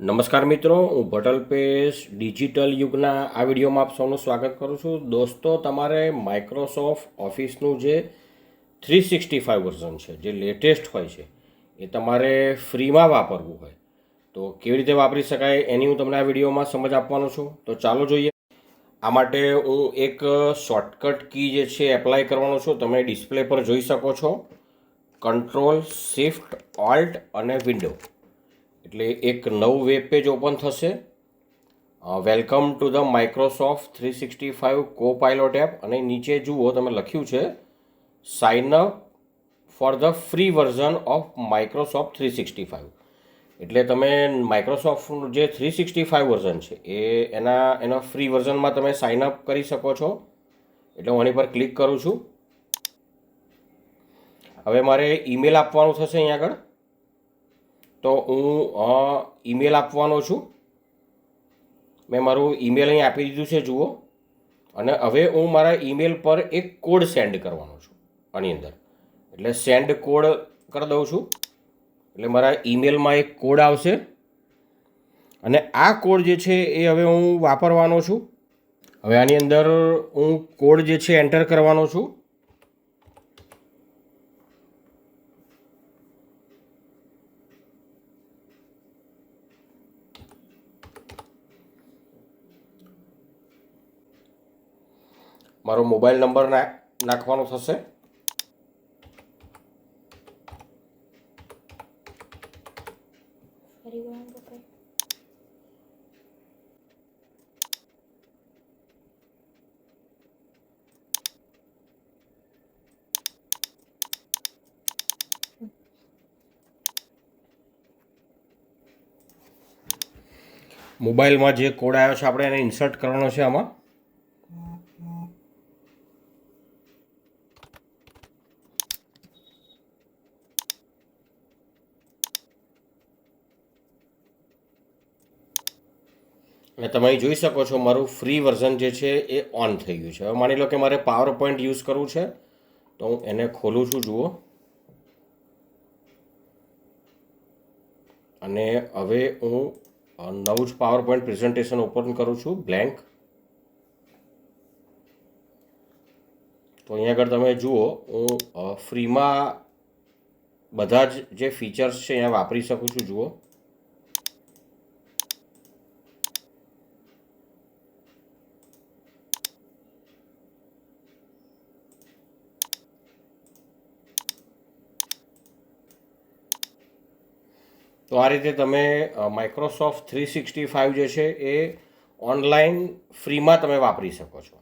નમસ્કાર મિત્રો, હું ભટલ પેશ ડિજિટલ યુગના આ વિડીયોમાં આપ સૌનું સ્વાગત કરું છું. દોસ્તો, તમારે માઇક્રોસોફ્ટ ઓફિસનું જે થ્રી સિક્સટી ફાઇવ વર્ઝન છે, જે લેટેસ્ટ હોય છે, એ તમારે ફ્રીમાં વાપરવું હોય. તો કેવી રીતે વાપરી શકાય એની હું તમને આ વિડીયોમાં સમજ આપવાનો છું. તો ચાલો જોઈએ. આ માટે હું એક શોર્ટકટ કી જે છે એપ્લાય કરવાનો છું. તમે ડિસ્પ્લે પર જોઈ શકો છો. કંટ્રોલ શિફ્ટ ઓલ્ટ અને વિન્ડો એટલે એક નવું વેબ પેજ ઓપન થશે. Welcome to the Microsoft three sixty five Copilot app. અને નીચે જુઓ, તમે લખ્યું છે sign up for the free version of Microsoft three sixty five. એટલે તમે માઇક્રોસોફ્ટનું જે થ્રી સિક્સટી ફાઇવ વર્ઝન છે, એ એના એના ફ્રી વર્ઝનમાં તમે સાઇન અપ કરી શકો છો. એટલે હું આની પર ક્લિક કરું છું. હવે મારે ઈમેલ આપવાનું થશે અહીંયા આગળ. તો હું ઈમેલ આપવાનો છું. મેં મારું ઈમેલ અહીં આપી દીધું છે, જુઓ. અને હવે હું મારા ઈમેલ પર એક કોડ સેન્ડ કરવાનો છું, આની અંદર. એટલે સેન્ડ કોડ કરી દઉં છું. એટલે મારા ઈમેલમાં એક કોડ આવશે. અને આ કોડ જે છે એ હવે હું વાપરવાનો છું. હવે આની અંદર હું કોડ જે છે એન્ટર કરવાનો છું. મારો મોબાઈલ નંબર નાખવાનો થશે. મોબાઈલમાં જે કોડ આવ્યો છે આપણે એને ઇન્સર્ટ કરવાનો છે આમાં. અને તમે જોઈ શકો છો, મારું ફ્રી વર્ઝન જે છે એ ઓન થઈ ગયું છે. હવે માની લો કે મારે પાવર પોઈન્ટ યુઝ કરવું છે, તો હું એને ખોલું છું, જુઓ. અને હવે હું નવું જ પાવર પોઈન્ટ પ્રેઝન્ટેશન ઓપન કરું છું બ્લેન્ક તો અહીંયા આગળ તમે જુઓ, હું ફ્રીમાં બધા જ જે ફીચર્સ છે અહીંયા વાપરી શકું છું, જુઓ. તો આ રીતે તમે માઇક્રોસોફ્ટ થ્રી સિક્સટી ફાઇવ જે છે એ ઓનલાઈન ફ્રીમાં તમે વાપરી શકો છો.